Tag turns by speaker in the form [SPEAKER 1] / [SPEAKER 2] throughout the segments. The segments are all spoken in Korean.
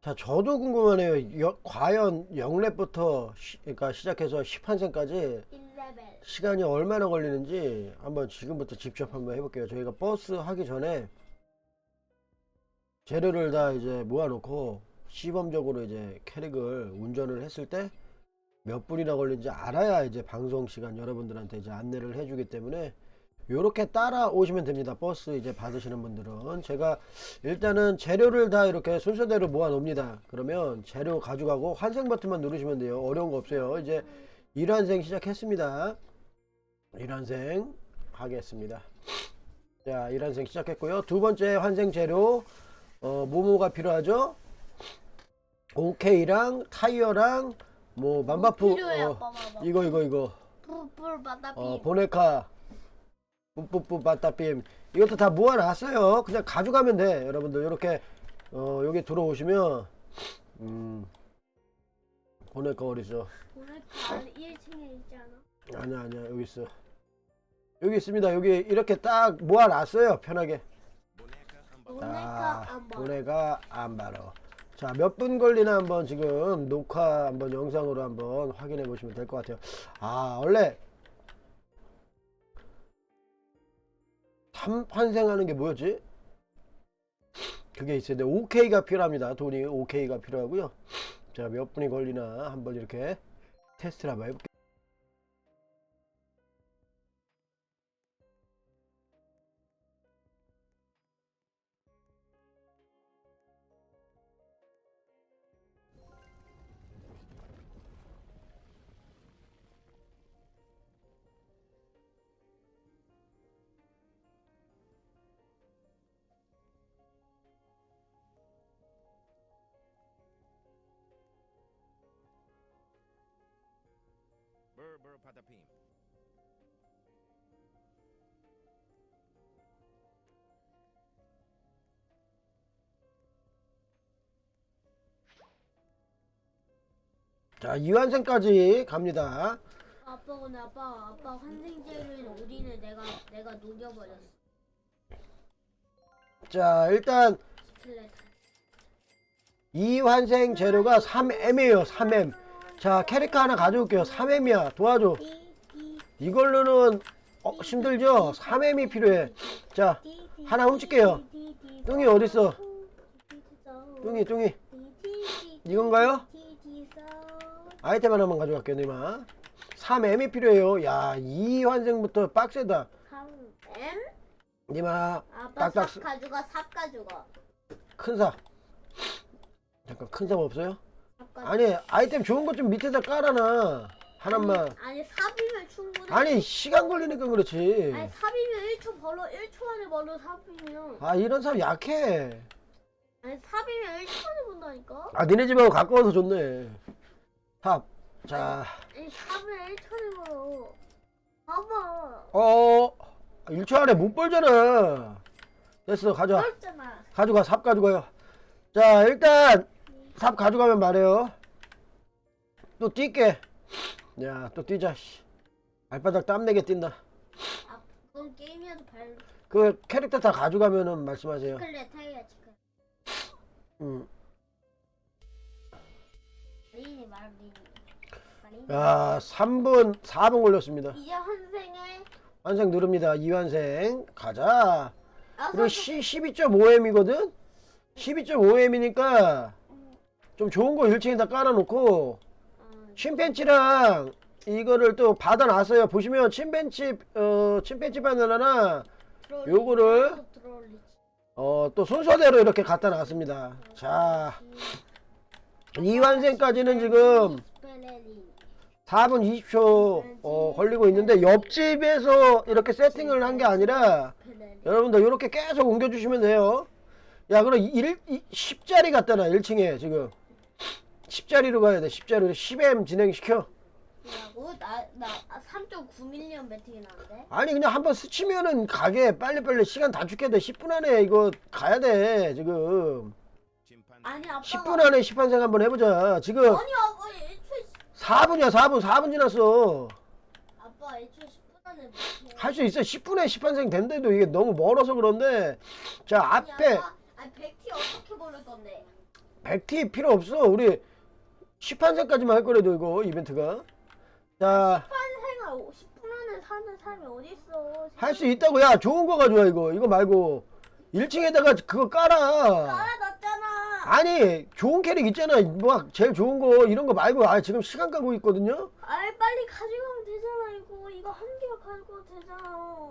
[SPEAKER 1] 자, 저도 궁금하네요. 여- 과연 0렙부터 시, 그러니까 시작해서 10한생까지
[SPEAKER 2] 1레벨.
[SPEAKER 1] 시간이 얼마나 걸리는지 한번 지금부터 직접 한번 해볼게요. 저희가 버스 하기 전에 재료를 다 이제 모아놓고 시범적으로 이제 캐릭을 운전을 했을 때 몇 분이나 걸리는지 알아야 이제 방송 시간 여러분들한테 이제 안내를 해주기 때문에 요렇게 따라오시면 됩니다. 버스 이제 받으시는 분들은 제가 일단은 재료를 다 이렇게 순서대로 모아 놓습니다. 그러면 재료 가져가고 환생 버튼만 누르시면 돼요. 어려운 거 없어요. 이제 1환생 시작했습니다. 1환생 하겠습니다. 자, 1환생 시작했고요. 두 번째 환생 재료 어, 뭐뭐가 필요하죠? 오케이랑 타이어랑 뭐 만바프 어,
[SPEAKER 2] 아빠 봐봐.
[SPEAKER 1] 이거 이거 이거
[SPEAKER 2] 바다비.
[SPEAKER 1] 어, 보네카 뿌뿌뿌 바따빔. 이것도 다 모아놨어요. 그냥 가져가면 돼 여러분들. 이렇게 어, 여기 들어오시면 음, 보네카 어디있어?
[SPEAKER 2] 오늘 가 1층에 있지 않아?
[SPEAKER 1] 아니야 아니야. 여기 있어. 여기 있습니다. 여기 이렇게 딱 모아놨어요 편하게. 아,
[SPEAKER 2] 안 봐.
[SPEAKER 1] 보네가 안 바로. 자 몇 분 걸리나 한번 지금 녹화 한번 영상으로 한번 확인해 보시면 될 것 같아요. 아 원래 3환생하는 게 뭐였지? 그게 있어야 돼. OK가 필요합니다. 돈이 OK가 필요하고요. 자, 몇 분이 걸리나 한번 이렇게 테스트를 한번 해볼게요.
[SPEAKER 3] Burr burr patapim.
[SPEAKER 1] 자, 2환생까지 갑니다.
[SPEAKER 2] 아빠 근데 아빠 아빠 환생제로인 우리는 내가 내가 녹여버렸어.
[SPEAKER 1] 자, 일단. 2환생 재료가 3M이에요. 3M. 자, 캐릭터 하나 가져올게요. 3M이야. 도와줘. 이걸로는 어, 힘들죠? 3M이 필요해. 자, 하나 훔칠게요. 뚱이 어딨어? 뚱이, 뚱이. 이건가요? 아이템 하나만 가져갈게요, 니마. 3M이 필요해요. 야, 2환생부터 빡세다.
[SPEAKER 2] M?
[SPEAKER 1] 니마,
[SPEAKER 2] 아빠 삽 가져가 삽 가져가.
[SPEAKER 1] 큰 사. 잠깐, 큰 삽 없어요? 아니, 아이템 좋은 것 좀 밑에다 깔아놔. 하나만.
[SPEAKER 2] 아니 삽이면 충분해.
[SPEAKER 1] 아니, 시간 걸리니까 그렇지.
[SPEAKER 2] 아니 삽이면 1초 벌어 1초 안에 벌어 삽이면.
[SPEAKER 1] 아, 이런 삽 약해.
[SPEAKER 2] 아니 삽이면 1초 안에 본다니까.
[SPEAKER 1] 아, 니네 집하고 가까워서 좋네. 삽. 자,
[SPEAKER 2] 아니 삽을 1초 안에 벌어. 봐봐.
[SPEAKER 1] 어, 1초 안에 못 벌잖아. 됐어, 가져와.
[SPEAKER 2] 그렇잖아.
[SPEAKER 1] 가져가, 삽 가져가요. 자, 일단, 삽 가져가면 말해요. 또 뛸게. 야, 또 뛰자, 씨. 발바닥 땀내게 뛴다.
[SPEAKER 2] 아 그건 게임이어도
[SPEAKER 1] 발그 캐릭터 다 가져가면은 말씀하세요.
[SPEAKER 2] 치클레 타이어 치클.
[SPEAKER 1] 음.
[SPEAKER 2] 마리니. 마리니.
[SPEAKER 1] 야, 3분, 4분 걸렸습니다.
[SPEAKER 2] 이제 환생에
[SPEAKER 1] 환생 누릅니다. 2환생. 가자. 그리고 12.5M이거든? 12.5M이니까 좀 좋은 거 1층에다 깔아놓고 침팬치랑 이거를 또 받아놨어요. 보시면 침팬치, 어, 침팬치 바나나나 요거를 어, 또 순서대로 이렇게 갖다 놨습니다. 자, 2환생까지는 지금 4분 20초 어, 걸리고 있는데 옆집에서 이렇게 세팅을 한 게 아니라 여러분들 이렇게 계속 옮겨주시면 돼요. 야, 그럼 1, 10자리 갖다 놔, 1층에 지금. 10자리로 가야 돼, 10자리로. 10M 진행시켜.
[SPEAKER 2] 라고 나 나 3.9밀리언 배팅이 나는데
[SPEAKER 1] 아니, 그냥 한번 스치면은 가게 빨리빨리 시간 다 죽게 돼. 10분 안에 이거 가야 돼, 지금.
[SPEAKER 2] 아니 아빠가
[SPEAKER 1] 10분 안에 10환생 한번 해보자. 지금
[SPEAKER 2] 아니 아빠 애초에
[SPEAKER 1] 4분이야, 4분, 4분 지났어.
[SPEAKER 2] 아빠 애초에 10분 안에 못해
[SPEAKER 1] 할 수 있어. 10분에 10환생 된대도 이게 너무 멀어서 그런데. 자,
[SPEAKER 2] 아니,
[SPEAKER 1] 앞에.
[SPEAKER 2] 아빠, 아니 백티 어떻게 고를 건데.
[SPEAKER 1] 100티 필요 없어. 우리 10판세까지만 할 거래도 이거 이벤트가. 자,
[SPEAKER 2] 한 생활 10분 안에 사는 사람이 어딨어.
[SPEAKER 1] 할수 있다고. 야, 좋은 거 가져와 이거. 이거 말고 1층에다가 그거 깔아.
[SPEAKER 2] 깔아놨잖아.
[SPEAKER 1] 아니, 좋은 캐릭 있잖아. 뭐 제일 좋은 거 이런 거 말고 아, 지금 시간 가고 있거든요.
[SPEAKER 2] 아이 빨리 가져가면 되잖아 이거. 이거 한 개만 가져가도 되잖아.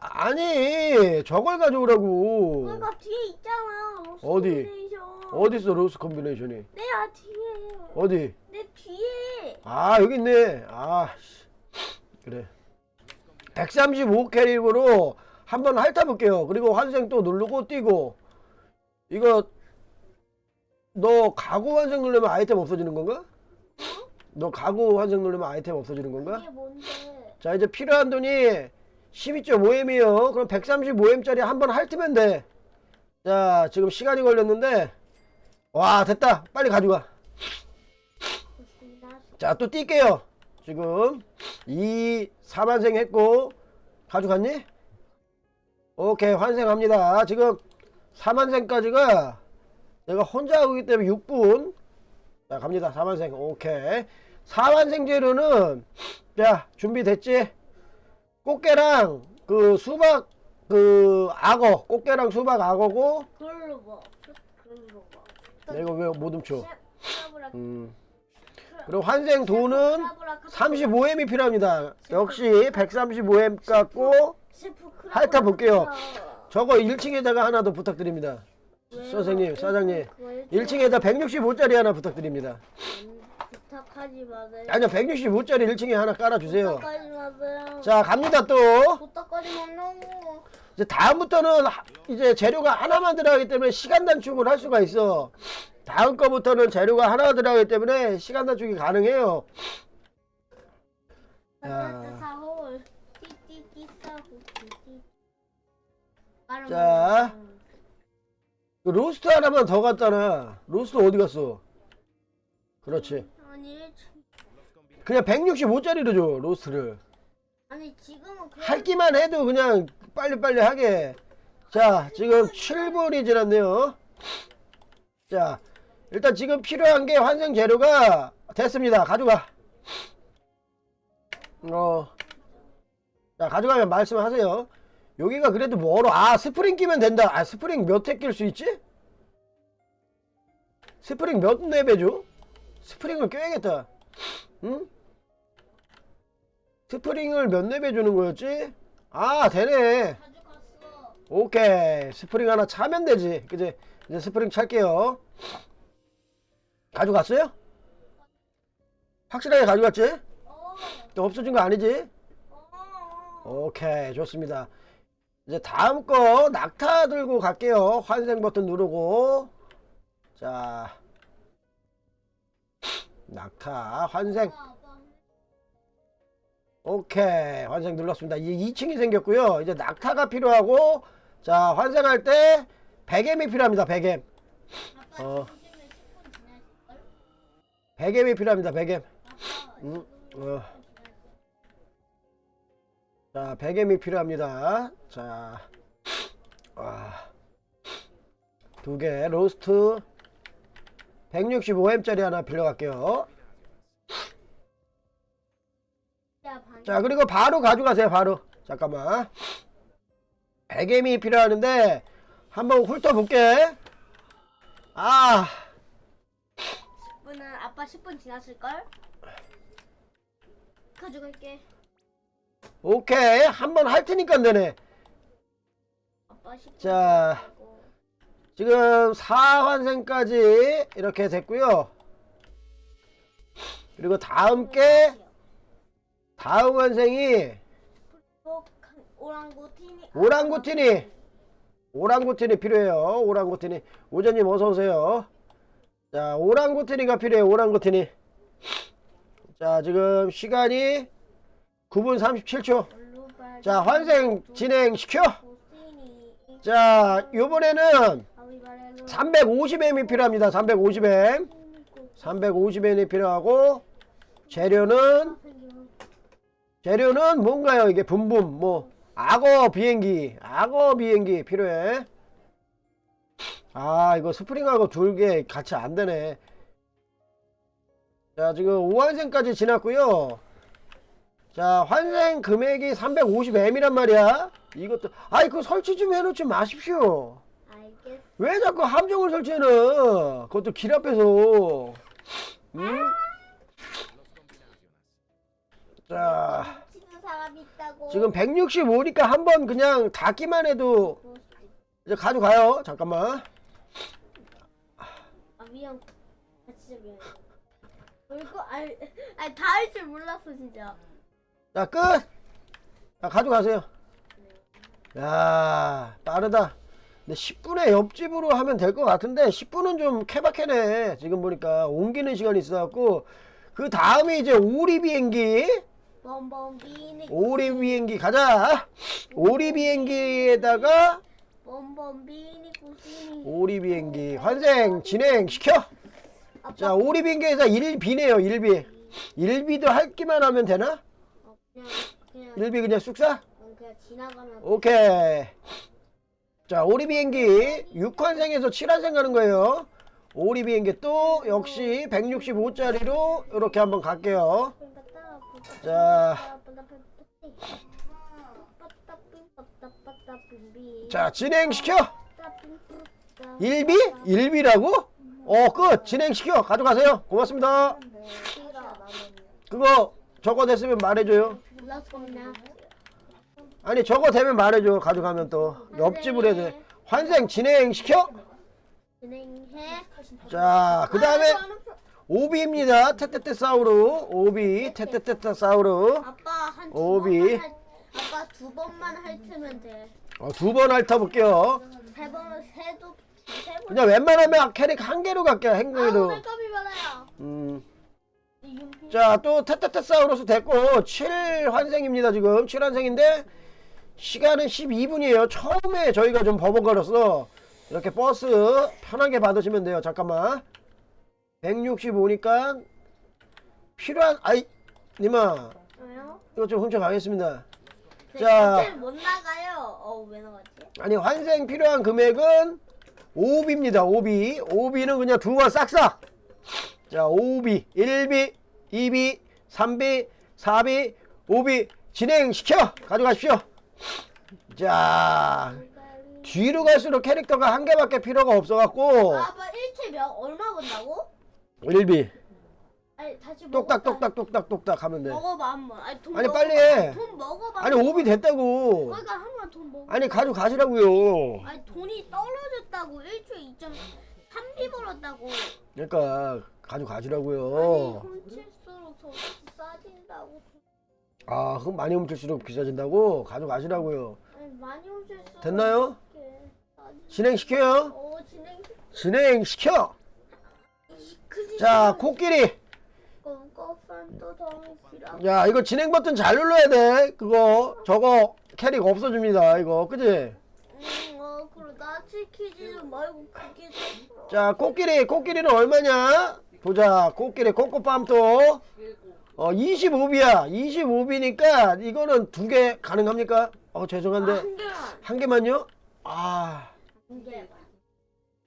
[SPEAKER 1] 아, 아니, 저걸 가져오라고.
[SPEAKER 2] 그러니까 뒤에 있잖아. 로스
[SPEAKER 1] 어디?
[SPEAKER 2] 콤비네이션.
[SPEAKER 1] 어디 있어 로스 콤비네이션이?
[SPEAKER 2] 내야 뒤에.
[SPEAKER 1] 어디?
[SPEAKER 2] 내 뒤에.
[SPEAKER 1] 아 여기 있네 아 씨. 그래 135 캐릭으로 한번 핥아볼게요 그리고 환생 또 누르고 뛰고 이거 너 가구 환생 누르면 아이템 없어지는 건가? 너 가구 환생 누르면 아이템 없어지는 건가?
[SPEAKER 2] 이게 뭔데?
[SPEAKER 1] 자 이제 필요한 돈이 12.5M이요 그럼 135M짜리 한 번 핥으면 돼 자 지금 시간이 걸렸는데 와 됐다 빨리 가져가. 자, 또 뛸게요. 지금 2, 4만생 했고 가져갔니? 오케이, 환생합니다. 지금 4만생까지가 내가 혼자 하기 때문에 6분. 자, 갑니다. 4만생. 오케이. 4만생 재료는 자, 준비됐지? 꽃게랑 그 수박 그 악어, 꽃게랑 수박 악어고
[SPEAKER 2] 그걸로 봐. 그걸로 봐.
[SPEAKER 1] 내가 왜 못 훔쳐? 음. 그리고 환생 돈은 35M이 필요합니다. 역시 135M 갖고 핥아 볼게요. 저거 1층에다가 하나 더 부탁드립니다. 선생님, 사장님. 1층에다 165짜리 하나 부탁드립니다.
[SPEAKER 2] 부탁하지 마세요.
[SPEAKER 1] 아니요, 165짜리 1층에 하나 깔아주세요.
[SPEAKER 2] 부탁하지 마세요.
[SPEAKER 1] 자, 갑니다 또.
[SPEAKER 2] 부탁하지 말라고.
[SPEAKER 1] 이제 다음부터는 하- 이제 재료가 하나만 들어가기 때문에 시간 단축을 할 수가 있어. 다음 거부터는 재료가 하나 들어가기 때문에 시간 단축이 가능해요.
[SPEAKER 2] 띠띠띠. 띠띠.
[SPEAKER 1] 자. 그 로스트 하나만 더 갔잖아. 로스트 어디 갔어? 그렇지.
[SPEAKER 2] 아니
[SPEAKER 1] 그냥 165짜리로 줘, 로스트를.
[SPEAKER 2] 아니 지금은 그냥
[SPEAKER 1] 할기만 해도 그냥 빨리빨리 하게. 자, 지금 7분이 지났네요. 자, 일단 지금 필요한 게 환생 재료가 됐습니다. 가져가. 어. 자, 가져가면 말씀하세요. 여기가 그래도 멀어. 아, 스프링 끼면 된다. 아, 스프링 몇 회 낄 수 있지? 스프링 몇 레벨 스프링을 껴야겠다. 응? 스프링을 몇 레벨 주는 거였지? 아, 되네. 오케이. 스프링 하나 차면 되지. 그지? 이제 스프링 찰게요. 가져갔어요? 확실하게 가져갔지?
[SPEAKER 2] 어.
[SPEAKER 1] 또 없어진 거 아니지?
[SPEAKER 2] 어.
[SPEAKER 1] 오케이. 좋습니다. 이제 다음 거 낙타 들고 갈게요. 환생 버튼 누르고. 자. 낙타, 환생. 오케이. 환생 눌렀습니다. 이제 2층이 생겼고요. 이제 낙타가 필요하고, 자, 환생할 때 100M이 필요합니다. 100M.
[SPEAKER 2] 아빠
[SPEAKER 1] 어.
[SPEAKER 2] 지금 10분 지났을걸?
[SPEAKER 1] 100M이 필요합니다. 100M.
[SPEAKER 2] 아빠
[SPEAKER 1] 음, 어.
[SPEAKER 2] 10분 지났을걸?
[SPEAKER 1] 자, 100M이 필요합니다. 자, 와. 두 개, 로스트. 165M짜리 하나 빌려갈게요. 자, 그리고 바로 가져가세요. 바로. 잠깐만. 100M이 필요하는데, 한번 훑어볼게. 아,
[SPEAKER 2] 10분은 아빠 10분 지났을걸? 가져갈게.
[SPEAKER 1] 오케이. 한번 할 테니까 되네.
[SPEAKER 2] 아빠 10분
[SPEAKER 1] 자. 지금 4환생까지 이렇게 됐고요. 그리고 다음 게 다음 환생이
[SPEAKER 2] 또 오랑구티니
[SPEAKER 1] 오랑구티니 오랑구티니 필요해요. 오랑구티니 오전님 어서 오세요. 자, 오랑구티니가 필요해요. 오랑구티니. 자, 지금 시간이 9분 37초. 자, 환생 진행시켜. 자, 요번에는 350M이 필요합니다. 350M. 350M이 필요하고 재료는 재료는 뭔가요? 이게 붐붐 뭐 악어 비행기, 악어 비행기 필요해. 아 이거 스프링하고 둘게 같이 안 되네 자 지금 5환생까지 지났고요 자 환생 금액이 350M이란 말이야 이것도 아이 그 설치 좀 해놓지 마십시오 자꾸 함정을 설치해놔 그것도 길 앞에서 응? 자
[SPEAKER 2] 치는 사람 있다고.
[SPEAKER 1] 지금 165니까 한번 그냥 닫기만 해도 이제 가져가요 잠깐만
[SPEAKER 2] 아 미안. 아 진짜 미안. 이거 알, 아니 다할 줄 몰랐어 진짜.
[SPEAKER 1] 자, 끝! 자, 가져가세요. 야, 빠르다. 근데 10분에 옆집으로 하면 될 것 같은데, 10분은 좀 케바케네. 지금 보니까 옮기는 시간이 있어갖고, 그 다음에 이제 오리 비행기. 오리 비행기 가자! 오리 비행기에다가. 오리 비행기 환생 진행 시켜! 자, 오리 비행기에서 1비네요, 1비. 1비도 할 기만 하면 되나?
[SPEAKER 2] 어, 그냥 그냥
[SPEAKER 1] 1비 그냥 쑥사?
[SPEAKER 2] 어, 그냥 지나가면.
[SPEAKER 1] 오케이. 자, 오리 비행기 6환생에서 7환생 가는 거예요. 오리 비행기 또 역시 165짜리로 이렇게 한번 갈게요. 자. 자, 진행시켜. 1비? 1비라고? 어, 끝. 진행시켜. 가져가세요. 고맙습니다. 그거 저거 됐으면 말해줘요. 아니, 저거 되면 말해줘. 가져가면 또. 옆집으로 해야 돼. 환생 진행시켜.
[SPEAKER 2] 진행해.
[SPEAKER 1] 자, 그 다음에 오비입니다. 테테테 사우루. 오비, 테테테 사우루.
[SPEAKER 2] 아빠 한 두
[SPEAKER 1] 오비.
[SPEAKER 2] 번만 할, 아빠 두 번만 핥으면 돼.
[SPEAKER 1] 어, 두 번 핥아볼게요.
[SPEAKER 2] 세 번은 세도 세 번.
[SPEAKER 1] 그냥 웬만하면 캐릭 한 개로 갈게요.
[SPEAKER 2] 아 값이 많아요.
[SPEAKER 1] 음. 자, 또 테테테사우루스 됐고 7환생입니다. 지금 7환생인데 시간은 12분이에요. 처음에 저희가 좀 버벅거렸어. 이렇게 버스 편하게 받으시면 돼요. 잠깐만. 165니까 필요한 아이 님아
[SPEAKER 2] 왜요?
[SPEAKER 1] 이거 좀 훔쳐가겠습니다.
[SPEAKER 2] 네,
[SPEAKER 1] 자.
[SPEAKER 2] 자. 못 나가요. 어 왜 나갔지?
[SPEAKER 1] 아니 환생 필요한 금액은 5비입니다. 5비. 5비는 그냥 두번 싹싹. 자, 5비, 1비, 2비, 3비, 4비, 5비 진행시켜 가져가십시오. 자, 뒤로 갈수록 캐릭터가 한 개밖에 필요가 없어갖고
[SPEAKER 2] 아, 아빠 일체 몇 얼마 번다고?
[SPEAKER 1] 1비
[SPEAKER 2] 아니 다시
[SPEAKER 1] 똑딱
[SPEAKER 2] 먹어봐.
[SPEAKER 1] 똑딱 똑딱 똑딱 하면 돼.
[SPEAKER 2] 먹어봐 한번. 아니 돈
[SPEAKER 1] 아니,
[SPEAKER 2] 먹어봐.
[SPEAKER 1] 빨리 해.
[SPEAKER 2] 돈 먹어봐.
[SPEAKER 1] 아니 5비 됐다고.
[SPEAKER 2] 그러니까 한번 돈 먹어.
[SPEAKER 1] 아니 가져가시라고요.
[SPEAKER 2] 아니 돈이 떨어졌다고 일초에 2.3비 벌었다고.
[SPEAKER 1] 그러니까 가져가시라고요.
[SPEAKER 2] 아니 훔칠
[SPEAKER 1] 아, 그럼 많이 훔칠수록 비싸진다고? 가져가시라고요.
[SPEAKER 2] 아니 많이 훔칠수록
[SPEAKER 1] 됐나요? 진행시켜요.
[SPEAKER 2] 어 진행.
[SPEAKER 1] 진행시켜. 자, 코끼리.
[SPEAKER 2] 또.
[SPEAKER 1] 야, 이거 진행 버튼 잘 눌러야 돼. 그거, 저거 캐릭 없어집니다. 이거, 그지?
[SPEAKER 2] 음, 어 말고 그게.
[SPEAKER 1] 자, 코끼리. 코끼리는 얼마냐? 보자. 코끼리 코코팜도. 어, 25비야. 25비니까 이거는 두 개 가능합니까? 어, 죄송한데.
[SPEAKER 2] 한 개만.
[SPEAKER 1] 한 개만요? 아,
[SPEAKER 2] 한 개만.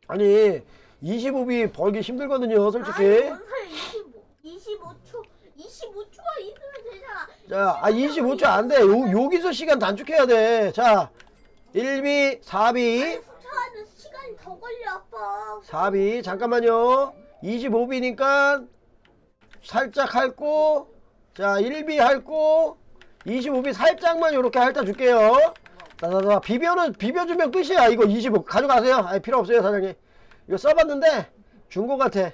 [SPEAKER 1] 아니, 25비 벌기 힘들거든요, 솔직히.
[SPEAKER 2] 아니, 원래 25, 25초, 25초가 있으면 되잖아.
[SPEAKER 1] 자, 아, 25초 안 돼. 요, 여기서 시간 단축해야 돼. 자, 1비, 4비,
[SPEAKER 2] 수차하는 시간이 더 걸려, 아빠.
[SPEAKER 1] 4비. 잠깐만요. 25비니까 살짝 핥고, 자, 1비 핥고, 25비 살짝만 이렇게 핥아 줄게요. 비벼는, 비벼주면 끝이야. 이거 25. 가져가세요. 아니, 필요 없어요, 사장님. 이거 써봤는데, 준거 같아.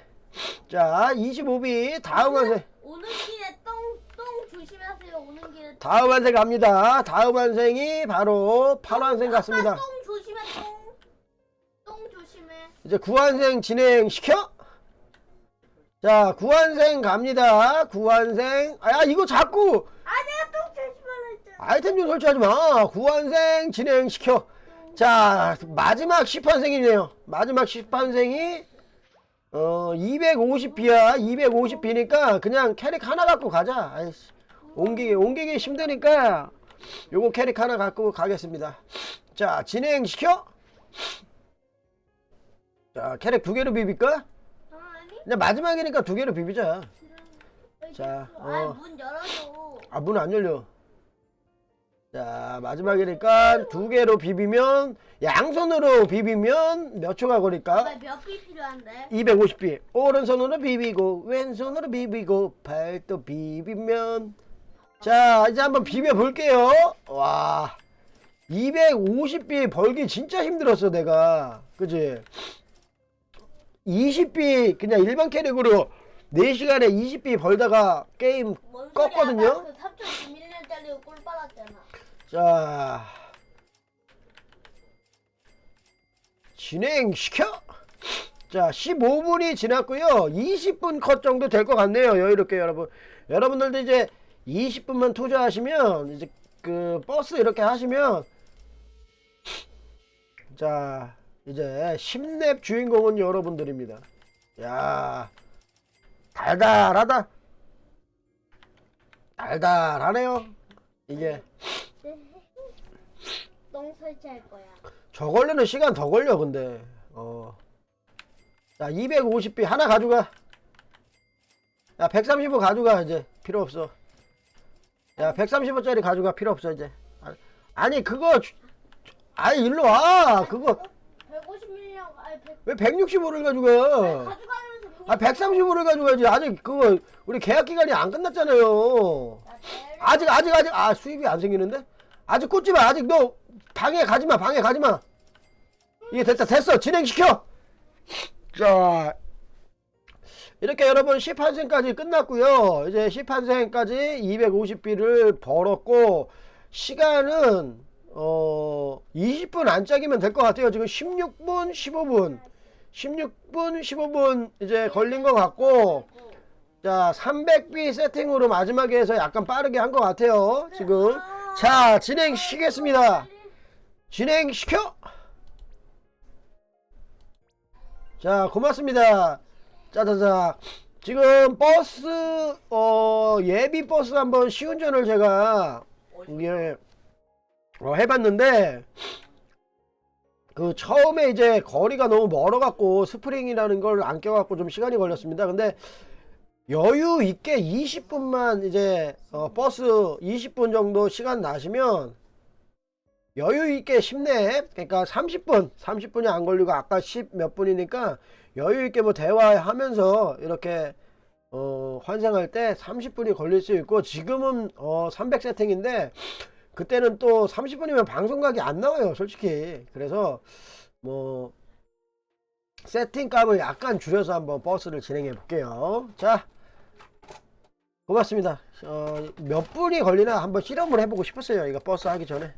[SPEAKER 1] 자, 25비, 다음 환생.
[SPEAKER 2] 오는 길에 똥, 똥 조심하세요, 오는 길에.
[SPEAKER 1] 다음 환생 갑니다. 다음 환생이 바로 8환생 같습니다.
[SPEAKER 2] 똥 조심해, 똥. 똥 조심해.
[SPEAKER 1] 이제 9환생 진행시켜? 자, 9환생 갑니다. 9환생. 아, 야, 이거 자꾸
[SPEAKER 2] 아, 내가 똥 조심하라 했잖아.
[SPEAKER 1] 아이템 좀 설치하지 마. 9환생 진행시켜. 자, 마지막 10환생이네요. 마지막 10환생이 어, 250비야. 250비니까 그냥 캐릭 하나 갖고 가자. 아이씨. 옮기기, 옮기기 힘드니까 요거 캐릭 하나 갖고 가겠습니다. 자, 진행시켜. 자 캐릭 두 개로 비빌까? 이제 마지막이니까 두 개로 비비자. 자, 어.
[SPEAKER 2] 아 문 열어줘.
[SPEAKER 1] 아 문 안 열려. 자 마지막이니까 두 개로 비비면 양손으로 비비면 몇 초가 걸릴까?
[SPEAKER 2] 몇비 필요한데?
[SPEAKER 1] 250비 오른손으로 비비고 왼손으로 비비고 발도 비비면. 자 이제 한번 비벼 볼게요. 와 250비 벌기 진짜 힘들었어 내가. 그지 20비 그냥 일반 캐릭으로 4시간에 20비 벌다가 게임
[SPEAKER 2] 뭔
[SPEAKER 1] 껐거든요?
[SPEAKER 2] 소리야 그 3,001년짜리 꿀 빨았잖아.
[SPEAKER 1] 자. 진행시켜? 자 15분이 지났고요. 20분 컷 정도 될 것 같네요. 여유롭게 여러분. 여러분들도 이제 20분만 투자하시면 이제 그 버스 이렇게 하시면 자 이제 10렙 주인공은 여러분들입니다. 야 달달하다. 달달하네요. 이게.
[SPEAKER 2] 똥 설치할 거야.
[SPEAKER 1] 저걸로는 시간 더 걸려 근데. 어. 자 250비 하나 가져가. 야 135 가져가 이제. 필요 없어. 야 135짜리 가져가. 필요 없어 이제. 아, 아니 그거 주- 아니 일로 와. 그거
[SPEAKER 2] 150ml 아니 100
[SPEAKER 1] 왜 165를 가져가?
[SPEAKER 2] 가져가면서
[SPEAKER 1] 아 135를 가져가지. 아직 그거 우리 계약 기간이 안 끝났잖아요. 아직 아직 아직 아 수입이 안 생기는데? 아직 꽂지 마. 아직 너 방에 가지 마. 방에 가지 마. 이게 됐다. 됐어. 진행시켜. 자. 이렇게 여러분 10한생까지 끝났고요. 이제 10한생까지 250비를 벌었고 시간은 어 20분 안짝이면 될 것 같아요. 지금 16분 15분. 16분 15분 이제 걸린 것 같고 자 300비 세팅으로 마지막에 해서 약간 빠르게 한 것 같아요 지금. 자 진행시키겠습니다. 진행시켜! 자 고맙습니다. 짜자자. 지금 버스 어 예비 버스 한번 시운전을 제가 이게 어, 해봤는데 그 처음에 이제 거리가 너무 멀어갖고 스프링이라는 걸 안 껴갖고 좀 시간이 걸렸습니다. 근데 여유 있게 20분만 이제 어, 버스 20분 정도 시간 나시면 여유 있게 10렙 그러니까 30분 30분이 안 걸리고 아까 10 몇 분이니까 여유 있게 뭐 대화하면서 이렇게 어, 환생할 때 30분이 걸릴 수 있고 지금은 어, 300 세팅인데 그때는 또 30분이면 방송각이 안 나와요 솔직히. 그래서 뭐 세팅 값을 약간 줄여서 한번 버스를 진행해 볼게요. 자 고맙습니다. 어, 몇 분이 걸리나 한번 실험을 해보고 싶었어요 이거 버스 하기 전에